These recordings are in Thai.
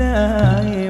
ได้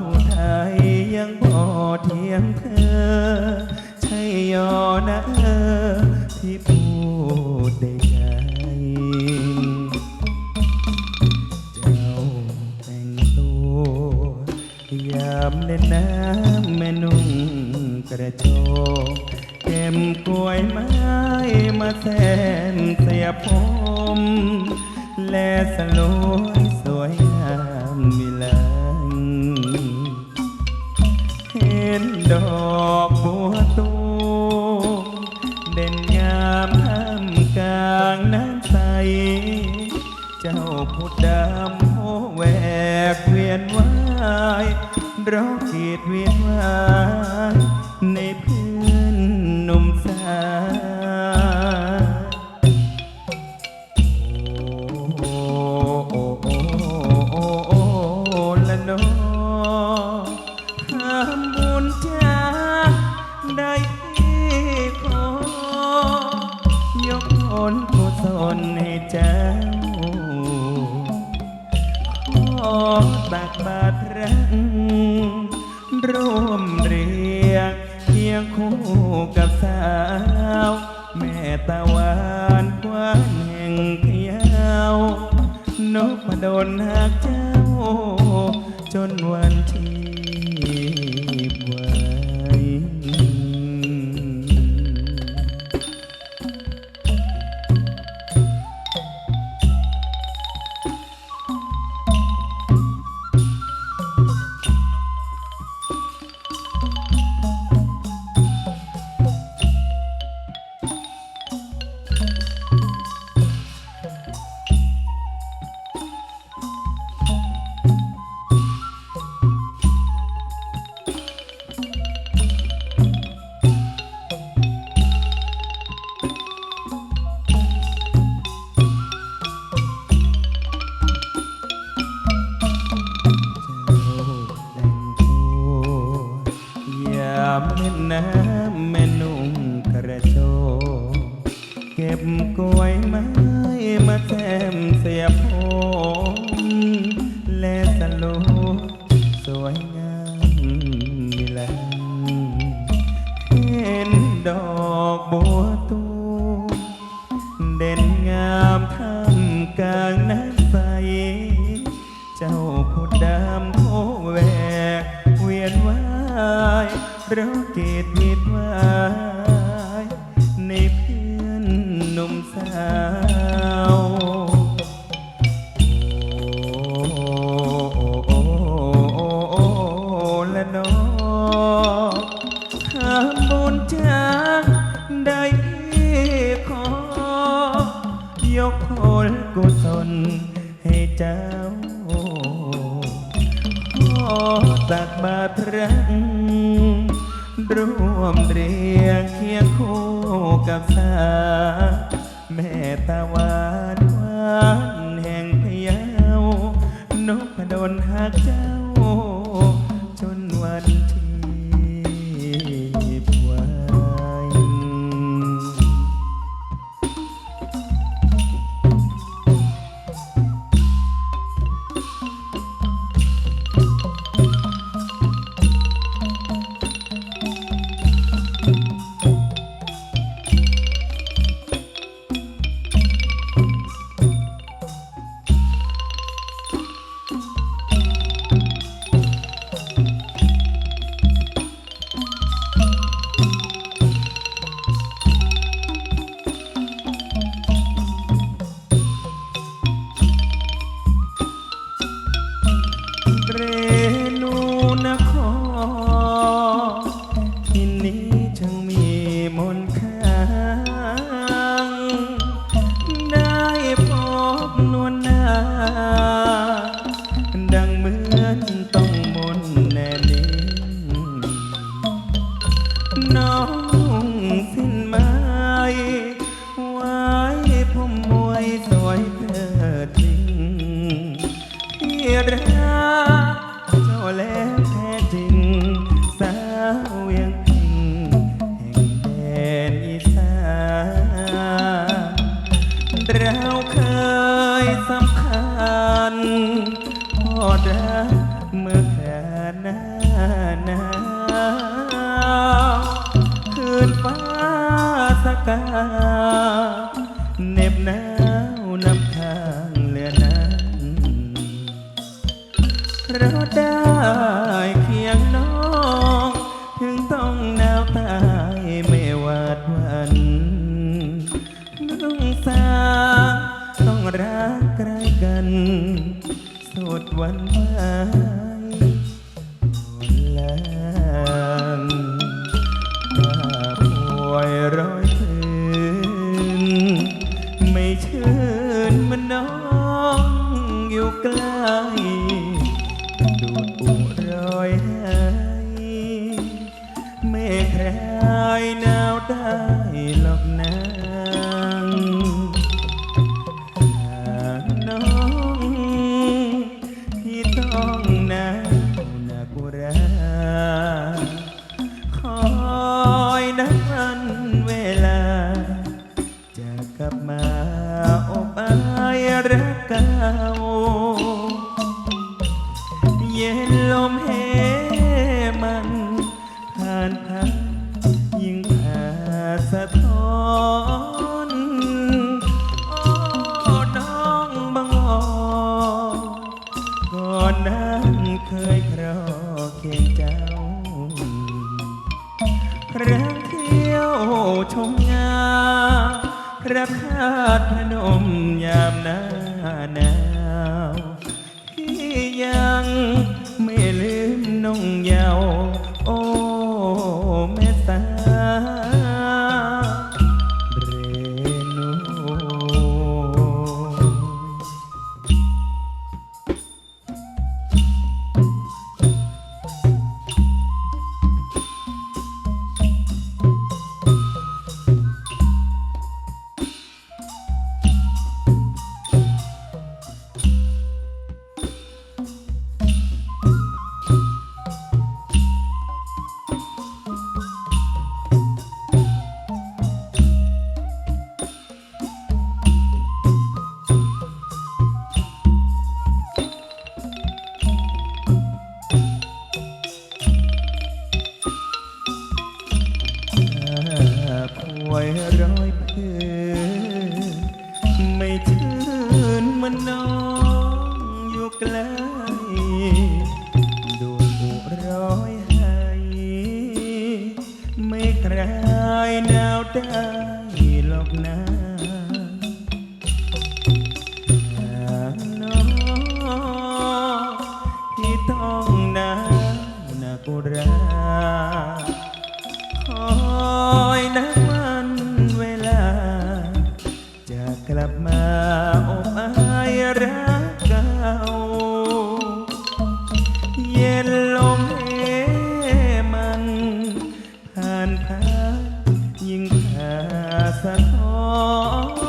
อุทยยังพอเทียงเธอ ใช่ยอนะเออที่พูดได้ใจเจ้าแต่งตัวยามเล่นน้ำแม่นุ่งกระโจกเก็มกล้วยไม้มาแทนเสียผมและสลวย วายเราเขีดเวียนวายในเพื่อ ตะวันกวานแห่งพยาวนกมาโดนหักาบาทพระร่วมเรียงเคียงคู่กับสา แม่ตาวานวานแห่งพยาวนกพดลหักเจ้าายหนาวได้หรอกนะ บาตุพนมยามหน้าหนาวที่ยังไม่ลืมน้องเยาว์านค้ยิ่งแขาสะท้อน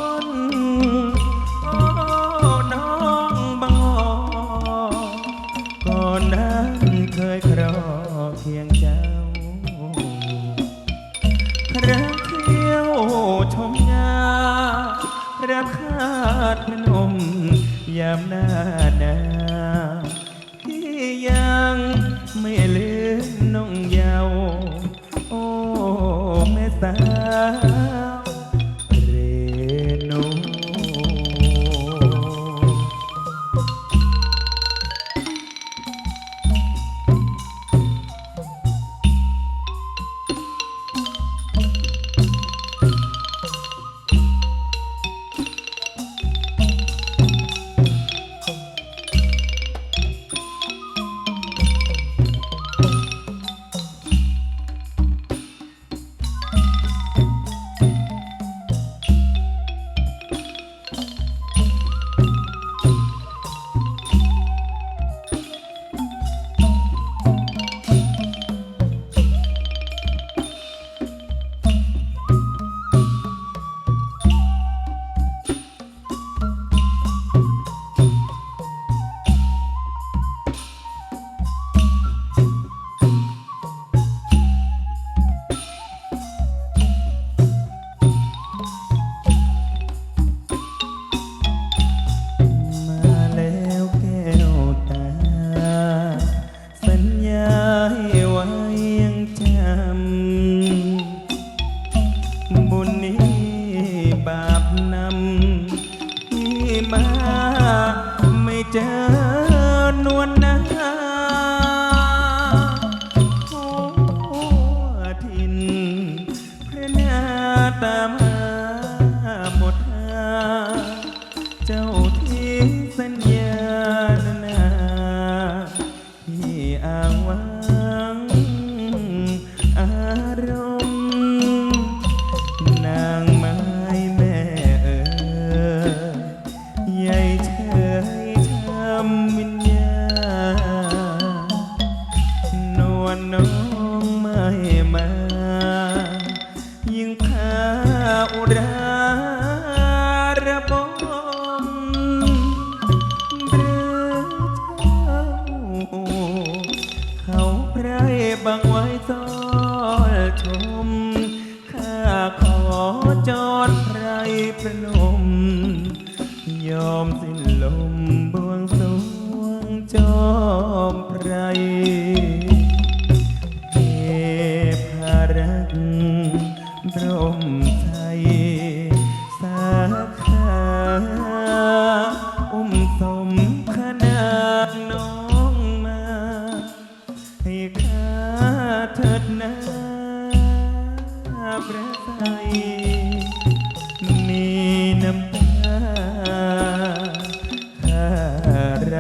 อุรา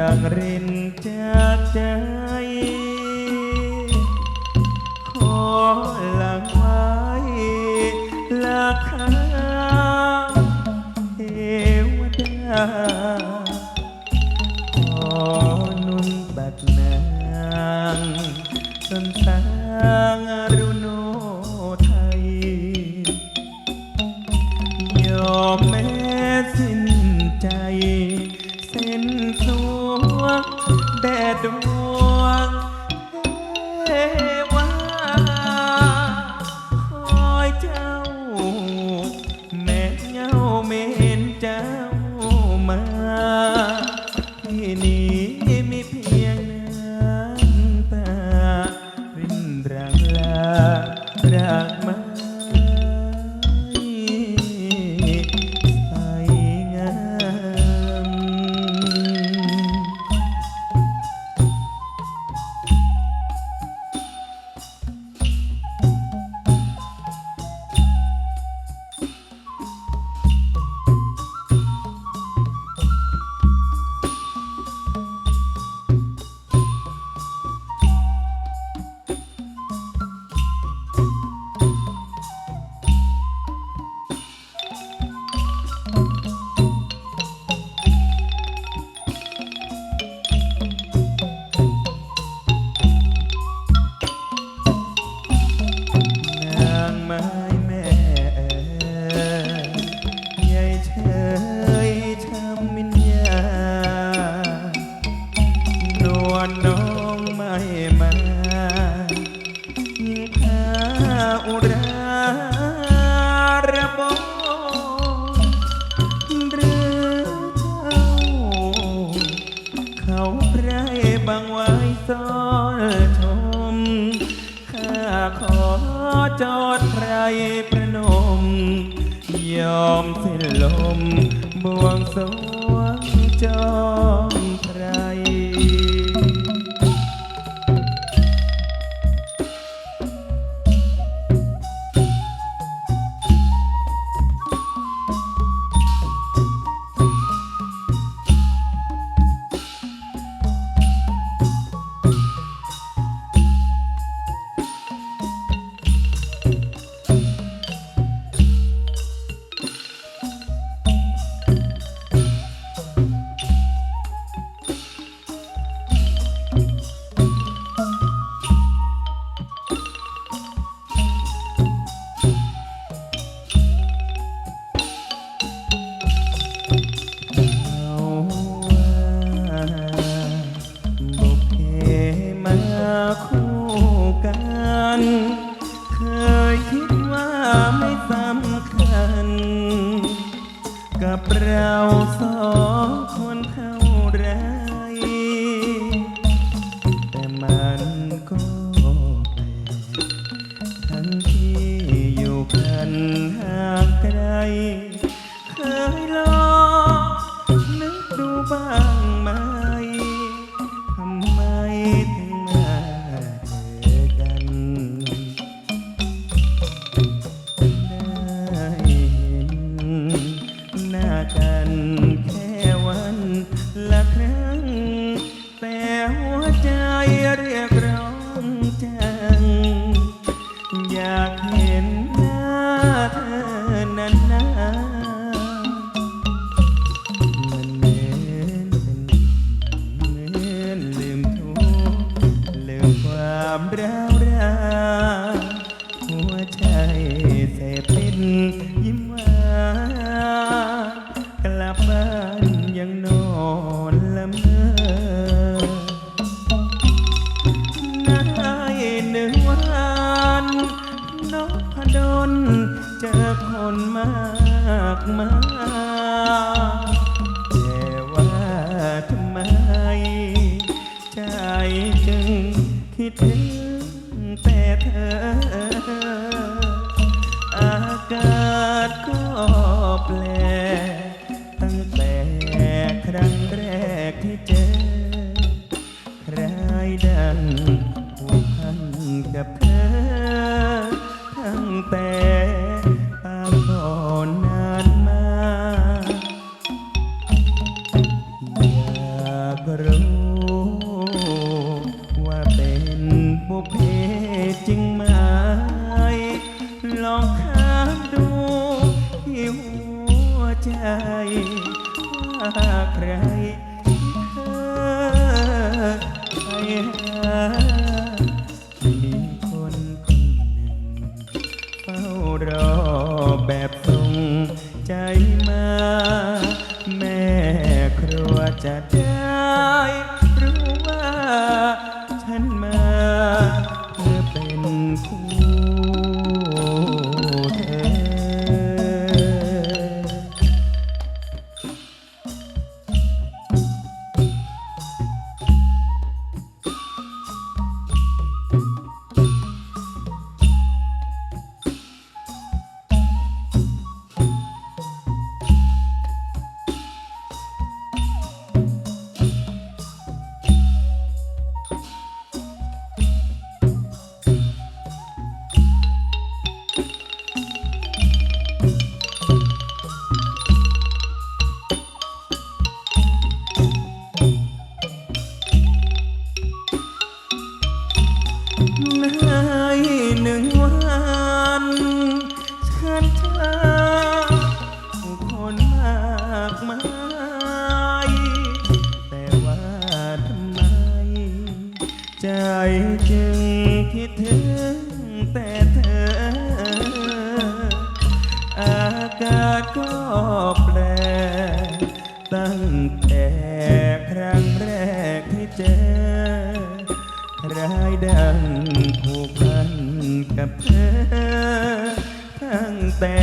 างรินจ้าจ้าันห่างไกล บุพเพจริงไหมลองถามดูที่หัวใจว่าใคร แต่ครั้งแรกที่เจอรายดังผูกพันกับเธอ ตั้งแต่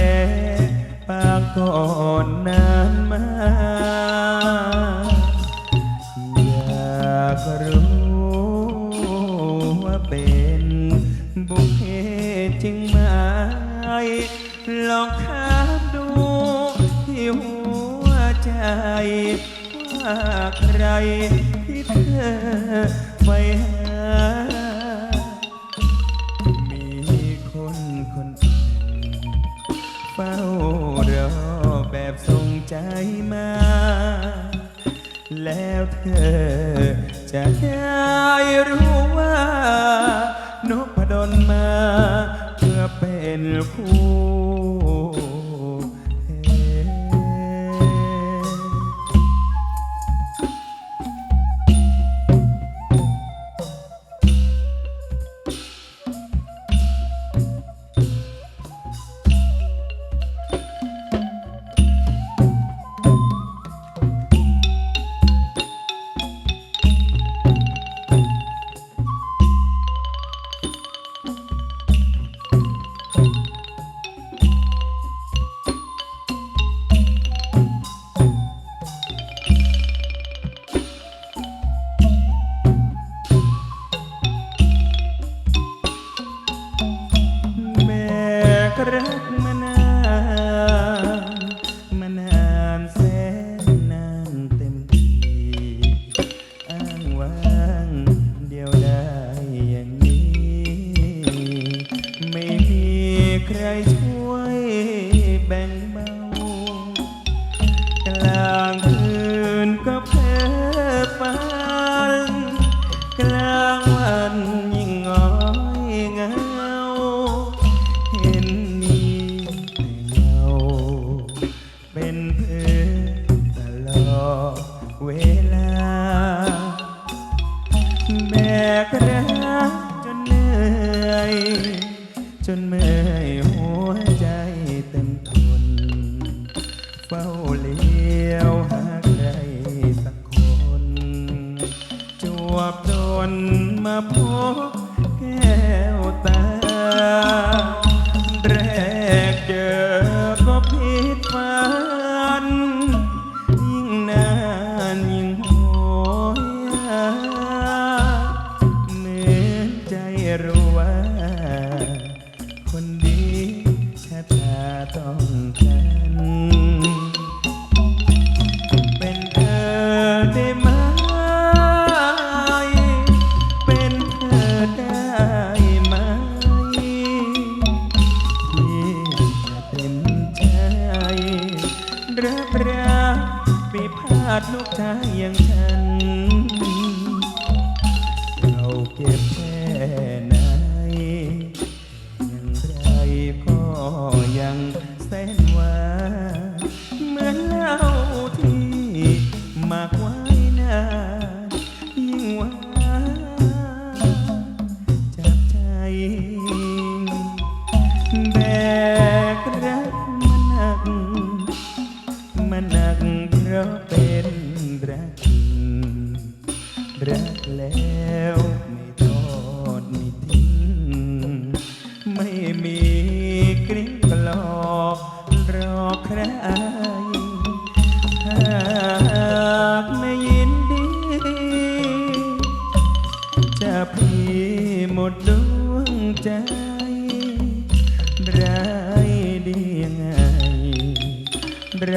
ปากก่อนนานมา อยากรู้ว่าเป็นบุคเพจริงไหมลอง ว่าใครที่เธอไม่หา มีคนคนหนึ่งเฝ้ารอแบบส่งใจมา แล้วเธอจะได้รู้ว่านพดลมา เพื่อเป็นคู่ วบดนมาพบแก้วตา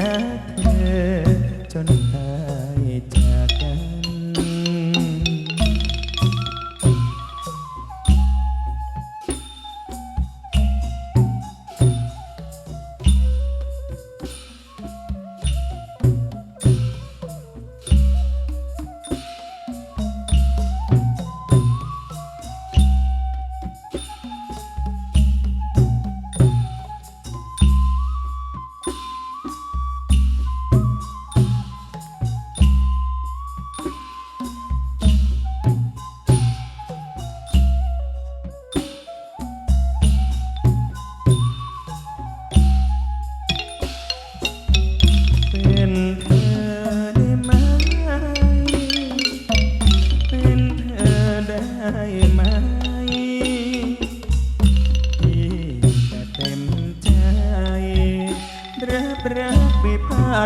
รักเธอจนแาย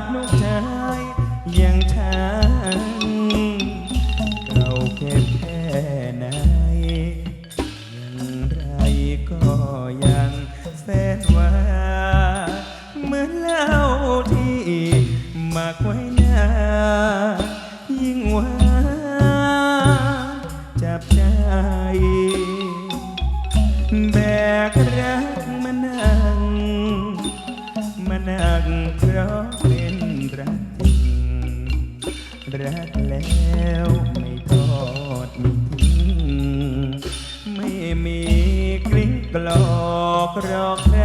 ดนุ่ม Lord, help me.